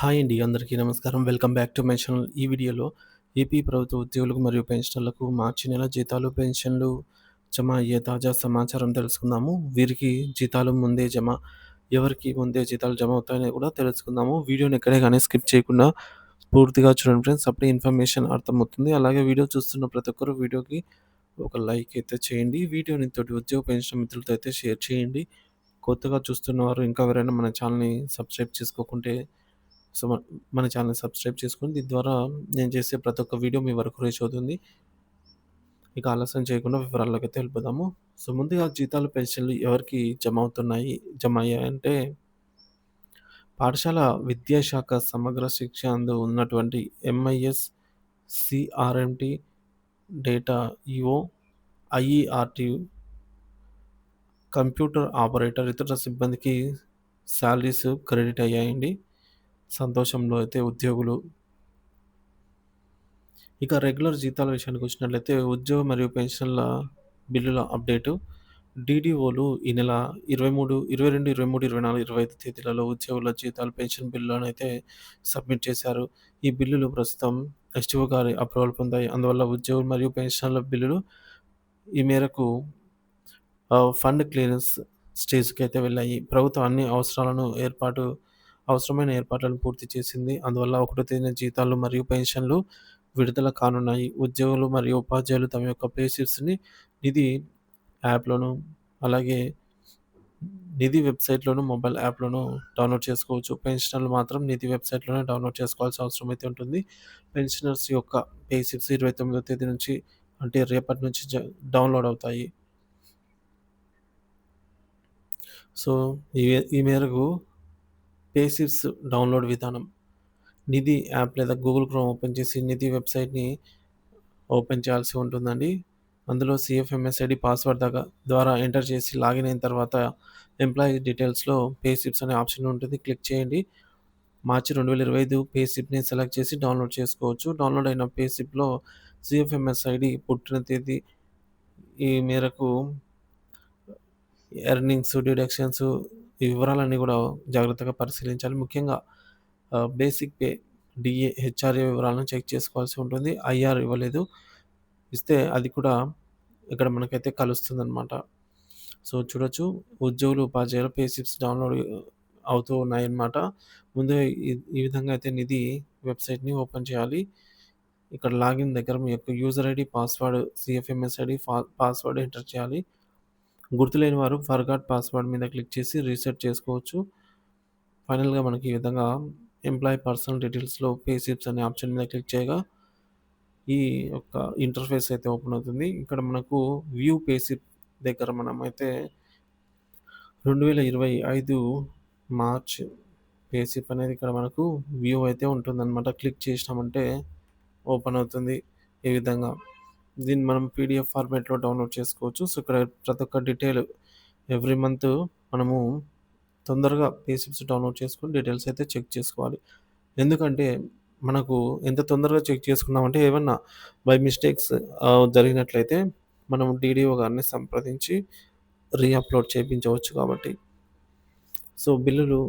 Hi అండి. అందరికీ నమస్కారం. Welcome back to my channel. ఈ వీడియోలో ఏపీ ప్రభుత్వ ఉద్యోగులకు మరియు పెన్షనర్లకు మార్చి నెల జీతాలు, పెన్షన్లు జమ అయ్యే తాజా సమాచారం తెలుసుకుందాము. వీరికి జీతాలు ముందే జమ ఎవరికి ముందే జీతాలు జమ అవుతాయని కూడా తెలుసుకుందాము. వీడియోని ఎక్కడే కానీ స్కిప్ చేయకుండా పూర్తిగా చూడండి ఫ్రెండ్స్. అప్పుడే ఇన్ఫర్మేషన్ అర్థమవుతుంది. అలాగే వీడియో చూస్తున్న ప్రతి ఒక్కరు వీడియోకి ఒక లైక్ అయితే చేయండి. వీడియోని తోటి ఉద్యోగ పెన్షన్ మిత్రులతో అయితే షేర్ చేయండి. కొత్తగా చూస్తున్నవారు ఇంకా ఎవరైనా మన ఛానల్‌ని సబ్స్క్రైబ్ చేసుకోకుంటే సో, మన ఛానల్ సబ్స్క్రైబ్ చేసుకుని దీని ద్వారా నేను చేసే ప్రతి ఒక్క వీడియో మీ వరకు రీచ్ అవుతుంది. ఇక ఆలస్యం చేయకుండా వివరాల్లోకైతే వెళ్ళిపోదాము. సో, ముందుగా జీతాలు, పెన్షన్లు ఎవరికి జమ అవుతున్నాయి జమ అయ్యాయంటే పాఠశాల విద్యాశాఖ సమగ్ర శిక్ష అందు ఉన్నటువంటి MIS, CRMT data EO, IERT computer operator ఇతర సిబ్బందికి శాలరీస్ క్రెడిట్ అయ్యాయండి. సంతోషంలో అయితే ఉద్యోగులు. ఇక రెగ్యులర్ జీతాల విషయానికి వచ్చినట్లయితే ఉద్యోగ మరియు పెన్షన్ల బిల్లుల అప్డేటు. డీడీఓలు ఈ నెల 23, 22, 23, 24, 25 తేదీలలో ఉద్యోగుల జీతాలు, పెన్షన్ బిల్లులను అయితే సబ్మిట్ చేశారు. ఈ బిల్లులు ప్రస్తుతం ఎస్టీఓ గారి అప్రూవల్ పొందాయి. అందువల్ల ఉద్యోగులు మరియు పెన్షన్ల బిల్లులు ఈ మేరకు ఫండ్ క్లియరెన్స్ అయితే వెళ్ళాయి. ప్రభుత్వం అన్ని అవసరాలను ఏర్పాటు అవసరమైన ఏర్పాట్లను పూర్తి చేసింది. అందువల్ల ఒకటో తేదీన జీతాలు మరియు పెన్షన్లు విడుదల కానున్నాయి. ఉద్యోగులు మరియు ఉపాధ్యాయులు తమ యొక్క పేషిప్స్ని నిధి యాప్‌లోను, అలాగే నిధి వెబ్‌సైట్‌లోను, మొబైల్ యాప్‌లోను డౌన్‌లోడ్ చేసుకోవచ్చు. పెన్షనర్లు మాత్రం నిధి వెబ్‌సైట్‌లోనే డౌన్‌లోడ్ చేసుకోవాల్సిన అవసరం అయితే ఉంటుంది. పెన్షనర్స్ యొక్క పేషిప్స్ ఇరవై తొమ్మిదో తేదీ నుంచి అంటే రేపటి నుంచి జ డౌన్‌లోడ్ అవుతాయి. సో, ఈ ఈ మేరకు పే డౌన్‌లోడ్ విధానం. నిధి యాప్ లేదా గూగుల్ క్రోమ్ ఓపెన్ చేసి నిధి వెబ్‌సైట్‌ని ఓపెన్ చేయాల్సి ఉంటుందండి. అందులో సీఎఫ్ఎంఎస్ఐడి పాస్వర్డ్ దాకా ద్వారా ఎంటర్ చేసి లాగిన్ అయిన తర్వాత ఎంప్లాయీ డీటెయిల్స్‌లో పేసిప్స్ అనే ఆప్షన్ ఉంటుంది. క్లిక్ చేయండి. మార్చి 2025 పే పేసిప్ని సెలెక్ట్ చేసి డౌన్‌లోడ్ చేసుకోవచ్చు. డౌన్‌లోడ్ అయిన పేసిప్లో సిఎఫ్ఎంఎస్ ఐడి పుట్టిన తేదీ ఈ మేరకు ఎర్నింగ్స్, డిడక్షన్స్ ఈ వివరాలన్నీ కూడా జాగ్రత్తగా పరిశీలించాలి. ముఖ్యంగా బేసిక్ పే, డీఏ, హెచ్ఆర్ఏ వివరాలను చెక్ చేసుకోవాల్సి ఉంటుంది. ఐఆర్ ఇవ్వలేదు. ఇస్తే అది కూడా ఇక్కడ మనకైతే కలుస్తుంది అనమాట సో, చూడొచ్చు ఉద్యోగులు, ఉపాధ్యాయులు పే స్లిప్స్ డౌన్‌లోడ్ అవుతూ ఉన్నాయన్నమాట. ముందు ఈ ఈ విధంగా అయితే నిధి వెబ్‌సైట్‌ని ఓపెన్ చేయాలి. ఇక్కడ లాగిన్ దగ్గర మీ యొక్క user ID password, CFMS ID password enter చేయాలి. గుర్తులేని వారు ఫర్గాట్ పాస్వర్డ్ మీద క్లిక్ చేసి రీసెట్ చేసుకోవచ్చు. ఫైనల్‌గా మనకి ఈ విధంగా ఎంప్లాయీ పర్సనల్ డీటెయిల్స్‌లో పేసిప్స్ అనే ఆప్షన్ మీద క్లిక్ చేయగా ఈ యొక్క ఇంటర్ఫేస్ అయితే ఓపెన్ అవుతుంది. ఇక్కడ మనకు వ్యూ పే దగ్గర మనమైతే 2025 మార్చ్ పేసిప్ అనేది ఇక్కడ మనకు వ్యూ అయితే ఉంటుందన్నమాట. క్లిక్ చేసినామంటే ఓపెన్ అవుతుంది. ఈ విధంగా. దీన్ని మనం పీడీఎఫ్ ఫార్మాట్‌లో డౌన్‌లోడ్ చేసుకోవచ్చు. సో, ఇక్కడ ప్రతి ఒక్క డీటెయిల్ ఎవ్రీ మంత్ మనము తొందరగా పేసిప్స్ డౌన్‌లోడ్ చేసుకొని డీటెయిల్స్ అయితే చెక్ చేసుకోవాలి. ఎందుకంటే మనకు ఎంత తొందరగా చెక్ చేసుకున్నామంటే ఏమన్నా బై మిస్టేక్స్ జరిగినట్లయితే మనం డీడీఓ గారిని సంప్రదించి రీఅప్లోడ్ చేయించవచ్చు కాబట్టి. సో, బిల్లులు,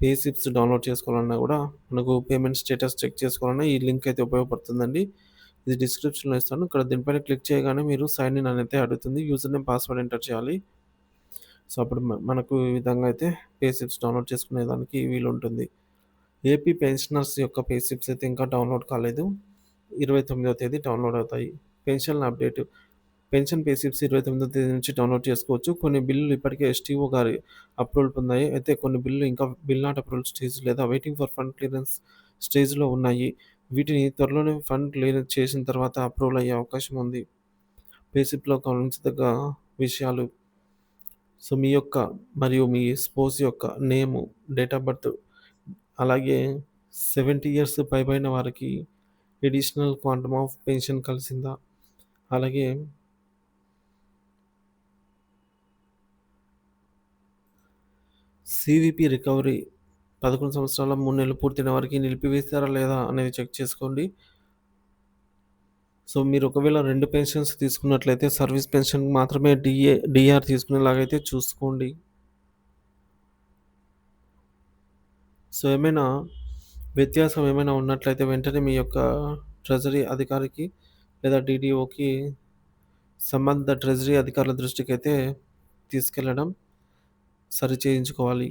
పేసిప్స్ డౌన్‌లోడ్ చేసుకోవాలన్నా కూడా మనకు పేమెంట్ స్టేటస్ చెక్ చేసుకోవాలన్నా ఈ లింక్ అయితే ఉపయోగపడుతుందండి. ఇది డిస్క్రిప్షన్‌లో ఇస్తాను. ఇక్కడ దీనిపైన క్లిక్ చేయగానే మీరు సైన్ ఇన్ అనేది అయితే అడుగుతుంది. యూజర్ నేమ్, పాస్వర్డ్ ఎంటర్ చేయాలి. సో, అప్పుడు మనకు ఈ విధంగా అయితే పే డౌన్‌లోడ్ చేసుకునేదానికి వీలుంటుంది. ఏపీ పెన్షనర్స్ యొక్క పేసిప్స్ అయితే ఇంకా డౌన్‌లోడ్ కాలేదు. 29వ తేదీ డౌన్‌లోడ్ అవుతాయి. Pension update. పెన్షన్ పేసిప్స్ ఇరవై తొమ్మిదో తేదీ నుంచి డౌన్‌లోడ్ చేసుకోవచ్చు. కొన్ని బిల్లులు ఇప్పటికే ఎస్టీఓ గారి అప్రూవల్ పొందాయి. అయితే కొన్ని బిల్లులు ఇంకా బిల్ నాట్ అప్రూవల్ స్టేజ్ లేదా వెయిటింగ్ ఫర్ ఫండ్ క్లియరెన్స్ స్టేజ్‌లో ఉన్నాయి. వీటిని త్వరలోనే ఫండ్ క్లియర్ చేసిన తర్వాత అప్రూవల్ అయ్యే అవకాశం ఉంది. పే గమనించదగ్గ విషయాలు. సో, మీ యొక్క మరియు మీ స్పోర్ట్స్ యొక్క నేము, డేట్ ఆఫ్ బర్త్ అలాగే 70 ఇయర్స్ పైబడిన వారికి ఎడిషనల్ క్వాంటమ్ ఆఫ్ పెన్షన్ కలిసిందా? అలాగే సీవీపీ రికవరీ 11 సంవత్సరాల మూడు నెలలు పూర్తయిన వారికి నిలిపివేస్తారా లేదా అనేది చెక్ చేసుకోండి. సో, మీరు ఒకవేళ రెండు పెన్షన్స్ తీసుకున్నట్లయితే సర్వీస్ పెన్షన్ మాత్రమే డీఏ, డిఆర్ తీసుకునేలాగైతే చూసుకోండి. సో, ఏమైనా వ్యత్యాసం ఏమైనా ఉన్నట్లయితే వెంటనే మీ యొక్క ట్రెజరీ అధికారికి లేదా డీడీఓకి సంబంధిత ట్రెజరీ అధికారుల దృష్టికి అయితే తీసుకెళ్ళడం సరిచేయించుకోవాలి.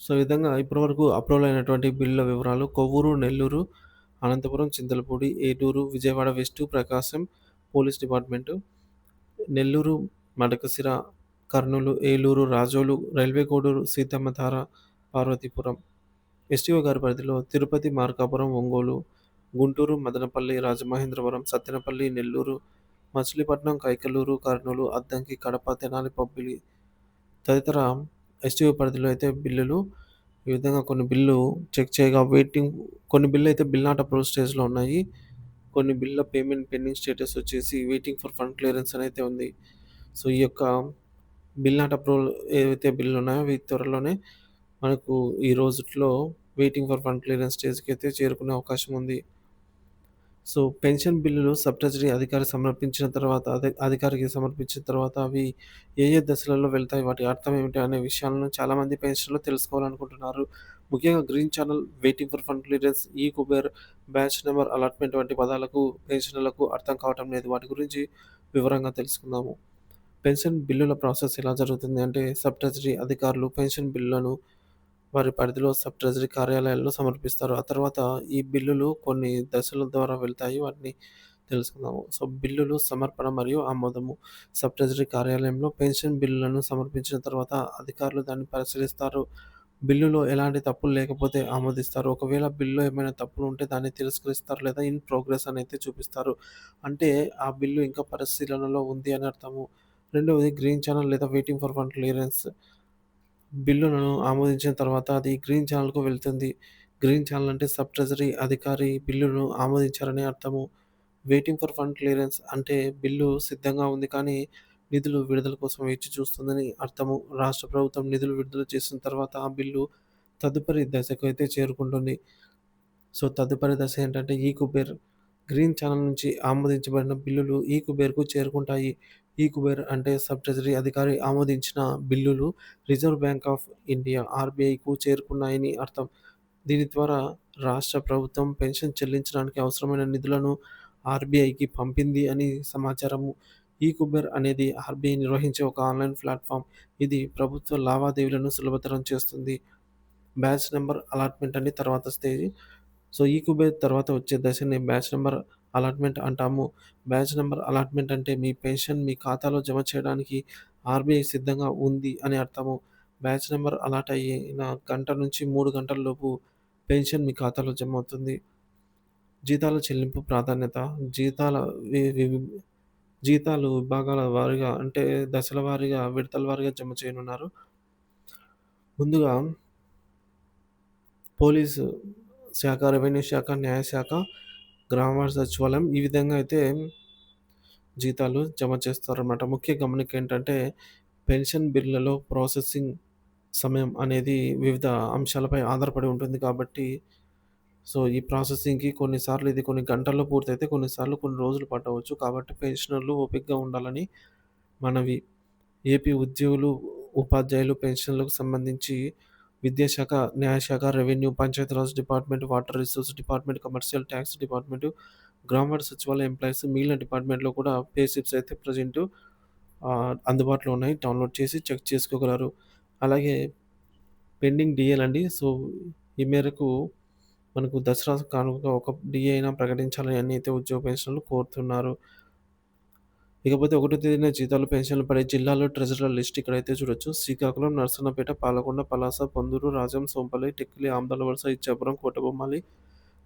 సో, ఈ విధంగా ఇప్పటివరకు అప్రూవల్ అయినటువంటి బిల్లుల వివరాలు Kovvur, Nellore, Anantapuram, Chintalapudi, Eturu, Vijayawada west, Prakasam police department, Nellore, Madakasira, Kurnool, Eluru, Razole, Railway Koduru, Seethammadhara, Parvathipuram. STO గారి పరిధిలో తిరుపతి, మార్కాపురం, ఒంగోలు, గుంటూరు, మదనపల్లి, రాజమహేంద్రవరం, సత్తెనపల్లి, నెల్లూరు, మచిలీపట్నం, కైకలూరు, కర్నూలు, అద్దంకి, కడప, తెనాలి, పబ్బిలి తదితర ఎస్టీఓ పరిధిలో అయితే బిల్లులు ఈ విధంగా కొన్ని బిల్లు చెక్ చేయగా వెయిటింగ్ కొన్ని బిల్లు అయితే బిల్ నాట్ అప్రూవ్ స్టేజ్‌లో ఉన్నాయి. కొన్ని బిల్ల పేమెంట్ పెండింగ్ స్టేటస్ వచ్చేసి వెయిటింగ్ ఫర్ ఫండ్ క్లియరెన్స్ అని అయితే ఉంది. సో, ఈ యొక్క బిల్ నాట్ అప్రూవల్ ఏవైతే బిల్లు ఉన్నాయో అవి త్వరలోనే మనకు ఈ రోజుట్లో వెయిటింగ్ ఫర్ ఫండ్ క్లియరెన్స్ స్టేజ్‌కి అయితే చేరుకునే అవకాశం ఉంది. సో, పెన్షన్ బిల్లులు సబ్ ట్రెజరీ అధికారి సమర్పించిన తర్వాత అధికారికి సమర్పించిన తర్వాత అవి ఏ ఏ దశలలో వెళ్తాయి? వాటి అర్థం ఏమిటి? అనే విషయాలను చాలామంది పెన్షన్లు తెలుసుకోవాలనుకుంటున్నారు. ముఖ్యంగా green channel, waiting for fund clearance, ఈ కుబేర్, బ్యాచ్ నెంబర్ అలాట్‌మెంట్ వంటి పదాలకు పెన్షన్లకు అర్థం కావటం లేదు. వాటి గురించి వివరంగా తెలుసుకుందాము. పెన్షన్ బిల్లుల ప్రాసెస్ ఎలా జరుగుతుంది అంటే సబ్ ట్రెజరీ అధికారులు పెన్షన్ బిల్లులను వారి పరిధిలో సబ్ ట్రెజరీ కార్యాలయాల్లో సమర్పిస్తారు. ఆ తర్వాత ఈ బిల్లులు కొన్ని దశల ద్వారా వెళ్తాయి. వాటిని తెలుసుకుందాము. సో, బిల్లులు సమర్పణ మరియు ఆమోదము. సబ్ ట్రెజరీ కార్యాలయంలో పెన్షన్ బిల్లులను సమర్పించిన తర్వాత అధికారులు దాన్ని పరిశీలిస్తారు. బిల్లులో ఎలాంటి తప్పులు లేకపోతే ఆమోదిస్తారు. ఒకవేళ బిల్లులో ఏమైనా తప్పులు ఉంటే దాన్ని తిరస్కరిస్తారు లేదా ఇన్ ప్రోగ్రెస్ అని అయితే చూపిస్తారు. అంటే ఆ బిల్లు ఇంకా పరిశీలనలో ఉంది అని అర్థము. రెండవది గ్రీన్ ఛానల్ లేదా వెయిటింగ్ ఫర్ ఫండ్ క్లియరెన్స్. బిల్లులను ఆమోదించిన తర్వాత అది గ్రీన్ ఛానల్‌కు వెళ్తుంది. గ్రీన్ ఛానల్ అంటే సబ్ ట్రెజరీ అధికారి బిల్లును ఆమోదించారని అర్థము. వెయిటింగ్ ఫర్ ఫండ్ క్లియరెన్స్ అంటే బిల్లు సిద్ధంగా ఉంది కానీ నిధులు విడుదల కోసం వేచి చూస్తుందని అర్థము. రాష్ట్ర ప్రభుత్వం నిధులు విడుదల చేసిన తర్వాత ఆ బిల్లు తదుపరి దశకు అయితే చేరుకుంటుంది. సో, తదుపరి దశ ఏంటంటే ఈ కుబేర్. గ్రీన్ ఛానల్ నుంచి ఆమోదించబడిన బిల్లులు ఈ కుబేర్‌కు చేరుకుంటాయి. ఈ కుబేర్ అంటే సబ్ ట్రెజరీ అధికారి ఆమోదించిన బిల్లులు రిజర్వ్ బ్యాంక్ ఆఫ్ ఇండియా ఆర్‌బీఐకు చేరుకున్నాయని అర్థం. దీని ద్వారా రాష్ట్ర ప్రభుత్వం పెన్షన్ చెల్లించడానికి అవసరమైన నిధులను ఆర్‌బీఐకి పంపింది అని సమాచారము. ఈ కుబేర్ అనేది ఆర్‌బీఐ నిర్వహించే ఒక ఆన్‌లైన్ ప్లాట్ఫామ్ ఇది ప్రభుత్వ లావాదేవీలను సులభతరం చేస్తుంది. బ్యాచ్ నెంబర్ అలాట్‌మెంట్ అని తర్వాత స్టేజ్. సో, ఈ కుబేర్ తర్వాత వచ్చే దశని బ్యాచ్ నెంబర్ అలాట్‌మెంట్ అంటాము. బ్యాచ్ నెంబర్ అలాట్‌మెంట్ అంటే మీ పెన్షన్ మీ ఖాతాలో జమ చేయడానికి ఆర్‌బీఐ సిద్ధంగా ఉంది అని అర్థము. బ్యాచ్ నెంబర్ అలాట్ అయిన గంట నుంచి మూడు గంటల లోపు పెన్షన్ మీ ఖాతాలో జమ అవుతుంది. జీతాల చెల్లింపు ప్రాధాన్యత. జీతాల జీతాలు విభాగాల వారీగా అంటే దశల వారీగా, విడతల వారీగా జమ చేయనున్నారు. ముందుగా పోలీసు శాఖ, రెవెన్యూ శాఖ, న్యాయశాఖ, గ్రామ సచివాలయం ఈ విధంగా అయితే జీతాలు జమ చేస్తారన్నమాట. ముఖ్య గమనిక ఏంటంటే పెన్షన్ బిల్లులలో ప్రాసెసింగ్ సమయం అనేది వివిధ అంశాలపై ఆధారపడి ఉంటుంది కాబట్టి సో, ఈ ప్రాసెసింగ్‌కి కొన్నిసార్లు ఇది కొన్ని గంటల్లో పూర్తయితే కొన్నిసార్లు కొన్ని రోజులు పట్టవచ్చు. కాబట్టి పెన్షనర్లు ఓపికగా ఉండాలని మనవి. ఏపీ ఉద్యోగులు, ఉపాధ్యాయులు పెన్షన్‌లకు సంబంధించి విద్యాశాఖ, న్యాయశాఖ, revenue, Panchayati Raj department, water resource department, commercial tax department, grammar సచివాలయ ఎంప్లాయీస్ మిగిలిన డిపార్ట్మెంట్‌లో కూడా పే స్లిప్స్ అయితే ప్రెజెంటు అందుబాటులో ఉన్నాయి. డౌన్‌లోడ్ చేసి చెక్ చేసుకోగలరు. అలాగే పెండింగ్ డీఏలు అండి. సో, ఈ మేరకు మనకు దసరా కానుకగా ఒక డిఏ అయినా ప్రకటించాలని అయితే ఉద్యోగ పెన్షన్లు కోరుతున్నారు. ఇకపోతే ఒకటో తేదీన జీతాలు, పెన్షన్లు పడే జిల్లాలో ట్రెజరర్ లిస్ట్ ఇక్కడైతే చూడొచ్చు. శ్రీకాకుళం, నర్సన్నపేట పాలకొండ, పలాస, పొందూరు, రాజం, సోంపల్లి, టెక్కిలి, ఆమదాలవలస, ఇచ్చాపురం, కోటబొమ్మాలి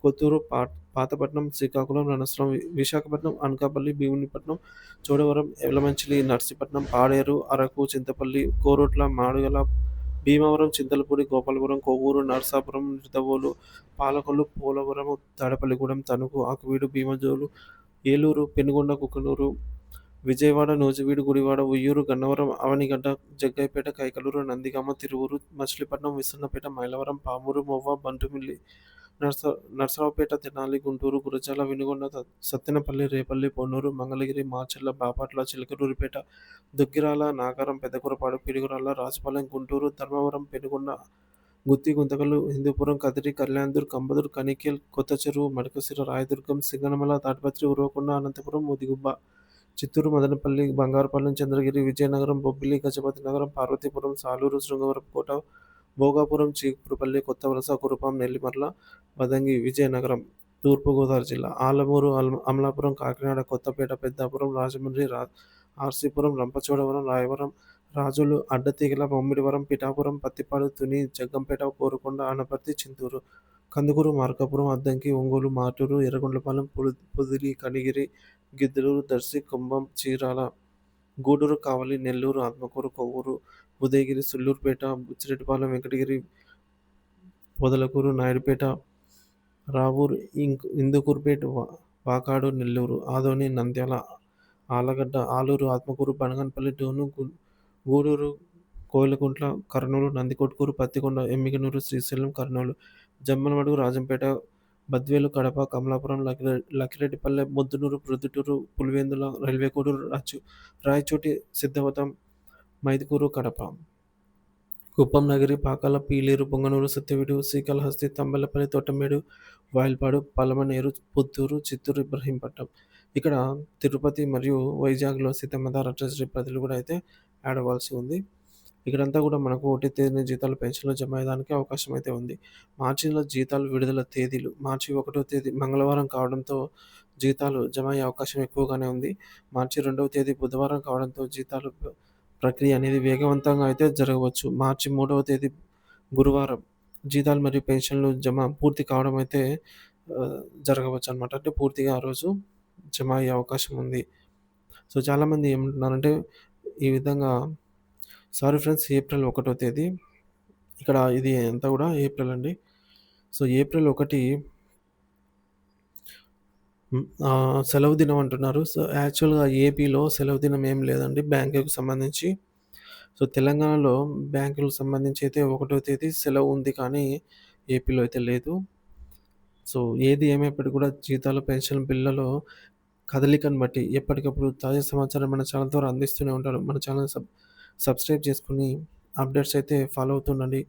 కొత్తూరు, పాతపట్నం, శ్రీకాకుళం, రణస్థలం, విశాఖపట్నం, అనకాపల్లి, భీమునిపట్నం, చోడవరం, ఎవలమంచిలి నర్సీపట్నం, పాడేరు, అరకు, చింతపల్లి, కోరుట్ల, మాడుగల భీమవరం, చింతలపూడి, గోపాలపురం, కొవ్వూరు, నరసాపురం, నిడదవోలు, పాలకొల్లు, పోలవరం, తాడపల్లిగూడెం తణుకు, ఆకువీడు, భీమజోలు ఏలూరు, పెనుగొండ, కుక్కనూరు విజయవాడ, నూజివీడు, గుడివాడ, ఉయ్యూరు, గన్నవరం, అవనిగడ్డ, జగ్గైపేట కైకలూరు, నందిగామ, తిరువూరు, మచిలీపట్నం, విసన్నపేట మైలవరం, పామూరు, మొవ్వ, బంటుమిల్లి, నర్స నర్సరావుపేట, తెనాలి, గుంటూరు, గురజాల, వినుగొండ, సత్తెనపల్లి, రేపల్లి, పొన్నూరు, మంగళగిరి, మాచర్ల, బాపట్ల, చిలకలూరిపేట, దుగ్గిరాల, నాగారం, పెద్దకురపాడు, పిడుగురాల రాజపాలెం, గుంటూరు, ధర్మవరం, పెనుగొండ, గుత్తి, గుంతకలు హిందూపురం, కదిరి, కళ్యాణ్దుర్గ్, కంబదూర్, కనికేల్, కొత్త చెరువు, మడకసిర, రాయదుర్గం, సింగనమల, తాటిపత్రి, ఉరవకొండ, అనంతపురం, ముదిగుబ్బ, చిత్తూరు, మదనపల్లి, బంగారుపాలెం, చంద్రగిరి, విజయనగరం, బొబ్బిలి, గజపతి నగరం, పార్వతీపురం, సాలూరు, శృంగవరపుకోట, భోగాపురం, చీపురుపల్లి, కొత్త వలస కురుపాం, నెల్లిమర్ల, బదంగి విజయనగరం, తూర్పుగోదావరి జిల్లా ఆలమూరు, అమలాపురం, కాకినాడ, కొత్తపేట, పెద్దాపురం, రాజమండ్రి, రా ఆర్సీపురం, రంపచోడవరం, రాయవరం, రాజులు, అడ్డతీగల, బొమ్మిడివరం, పిఠాపురం, పత్తిపాడు, తుని, జగ్గంపేట, కోరుకొండ, అనపర్తి, చింతూరు, కందుకూరు, మార్కాపురం, అద్దంకి, ఒంగోలు, మాటూరు, ఎర్రగొండపాలెం, పొదిలి, కనిగిరి, గిద్దలూరు, దర్శి, కుంభం, చీరాల, గూడూరు, కావలి, నెల్లూరు, ఆత్మకూరు, కొవ్వూరు, ఉదయగిరి, సుల్లూరుపేట బుచ్చిరెడ్డిపాలెం, వెంకటగిరి, పొదలకూరు, నాయుడుపేట, రావూరు, ఇందుకూరుపేట, వాకాడు, నెల్లూరు, ఆదోని, నంద్యాల, ఆలగడ్డ, ఆలూరు, ఆత్మకూరు, బనగన్పల్లి డోను, గూడూరు, కోయిలకుంట్ల, కర్నూలు, నందికొట్కూరు, పత్తికొండ, ఎమ్మిగనూరు, శ్రీశైలం, కర్నూలు, జమ్మలమడుగు, రాజంపేట, బద్వేలు, కడప, కమలాపురం, లక్కిరెడ్డిపల్లె, ముద్దునూరు, ప్రొద్దుటూరు, పులివెందుల, రైల్వేకోడూరు, రాచు రాయచోటి, సిద్ధవతం మైదుకూరు, కడప, కుప్పం నగరి, పాకాల, పీలేరు, పొంగనూరు, సత్యవీడు శ్రీకాళహస్తి, తంబలపల్లి తోటమేడు, వాయిల్పాడు, పలమనేరు, పుత్తూరు, చిత్తూరు, ఇబ్రహీంపట్నం. ఇక్కడ తిరుపతి మరియు వైజాగ్లో సీతమ్మధార ట్రెజరీ ప్రజలు కూడా అయితే ఆడవలసి ఉంది. ఇక్కడంతా కూడా మనకు ఒకటి తేదీన జీతాలు పెన్షన్లు జమ అయ్యడానికి అవకాశం అయితే ఉంది. మార్చిలో జీతాలు విడుదల తేదీలు మార్చి ఒకటో తేదీ మంగళవారం కావడంతో జీతాలు జమ అయ్యే అవకాశం ఎక్కువగానే ఉంది. మార్చి రెండవ తేదీ బుధవారం కావడంతో జీతాలు ప్రక్రియ అనేది వేగవంతంగా అయితే జరగవచ్చు. మార్చి మూడవ తేదీ గురువారం జీతాలు మరియు పెన్షన్లు జమ పూర్తి కావడం అయితే జరగవచ్చు అనమాట అంటే పూర్తిగా ఆ రోజు జమ అయ్యే అవకాశం ఉంది. సో చాలామంది ఏమంటున్నారంటే ఈ విధంగా సారీ ఫ్రెండ్స్ ఏప్రిల్ ఒకటో తేదీ. ఇక్కడ ఇది అంతా కూడా ఏప్రిల్ అండి. సో ఏప్రిల్ ఒకటి సెలవు దినం అంటున్నారు. సో యాక్చువల్గా ఏపీలో సెలవు దినం ఏం లేదండి బ్యాంకుకు సంబంధించి. సో తెలంగాణలో బ్యాంకులకు సంబంధించి అయితే ఒకటో తేదీ సెలవు ఉంది కానీ ఏపీలో అయితే లేదు. సో ఏది ఏమైనప్పటికీ కూడా జీతాలు పెన్షన్ బిల్లలో కదలికను బట్టి ఎప్పటికప్పుడు తాజా సమాచారం మన ఛానల్ ద్వారా అందిస్తూనే ఉంటారు. మన ఛానల్ సబ్ సబ్స్క్రైబ్ చేసుకుని అప్డేట్స్ అయితే ఫాలో అవుతుండండి.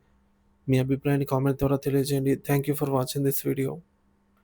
మీ అభిప్రాయాన్ని కామెంట్ ద్వారా తెలియజేయండి. Thank you for watching this video